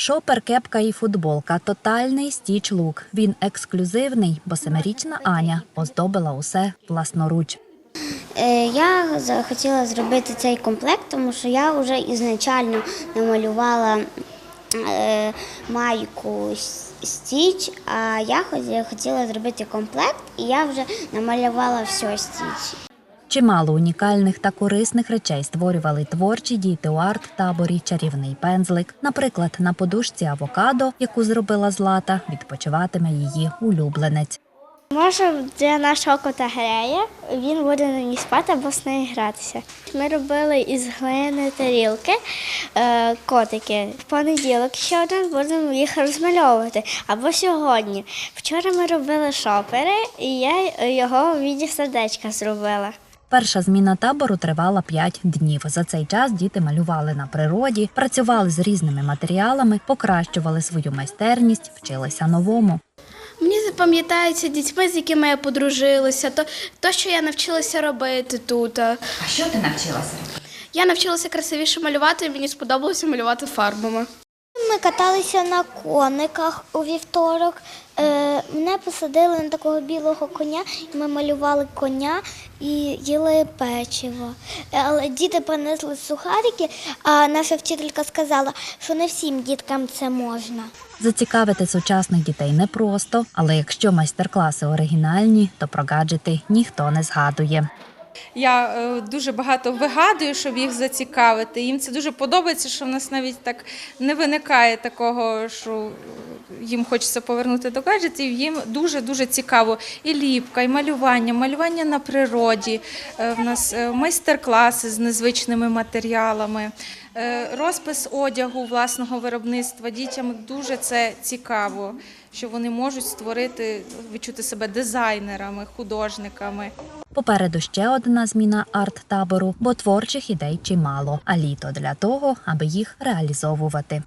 Шопер, кепка і футболка тотальний стіч лук. Він ексклюзивний, бо семирічна Аня оздобила усе власноруч. Е, Я захотіла зробити цей комплект, тому що я вже ізначально намалювала е, майку стіч, а я хоті- хотіла зробити комплект, і я вже намалювала все стіч. Чимало унікальних та корисних речей створювали творчі діти у арт-таборі Чарівний пензлик. Наприклад, на подушці авокадо, яку зробила злата, відпочиватиме її улюбленець. Може, для нашого кота греє, він буде на ній спати або з нею гратися. Ми робили із глини тарілки е, котики. В понеділок ще один будемо їх розмальовувати або сьогодні. Вчора ми робили шопери, і я його у віді сердечка зробила. Перша зміна табору тривала 5 днів. За цей час діти малювали на природі, працювали з різними матеріалами, покращували свою майстерність, вчилися новому. Мені запам'ятається дітьми, з якими я подружилася, то, то що я навчилася робити тут. А що ти навчилася? Я навчилася красивіше малювати, і мені сподобалося малювати фарбами. Ми каталися на кониках у вівторок. Е, мене посадили на такого білого коня, і ми малювали коня і їли печиво. Але діти принесли сухарики, а наша вчителька сказала, що не всім діткам це можна. Зацікавити сучасних дітей непросто, але якщо майстер-класи оригінальні, то про гаджети ніхто не згадує. Я е, дуже багато вигадую, щоб їх зацікавити. Їм це дуже подобається, що в нас навіть так не виникає такого, що їм хочеться повернути до гаджетів. Їм дуже дуже цікаво і ліпка, і малювання, малювання на природі. Е, В нас е, майстер-класи з незвичними матеріалами. Розпис одягу власного виробництва дітям дуже це цікаво, що вони можуть створити, відчути себе дизайнерами, художниками. Попереду ще одна зміна арт-табору, бо творчих ідей чимало, а літо для того, аби їх реалізовувати.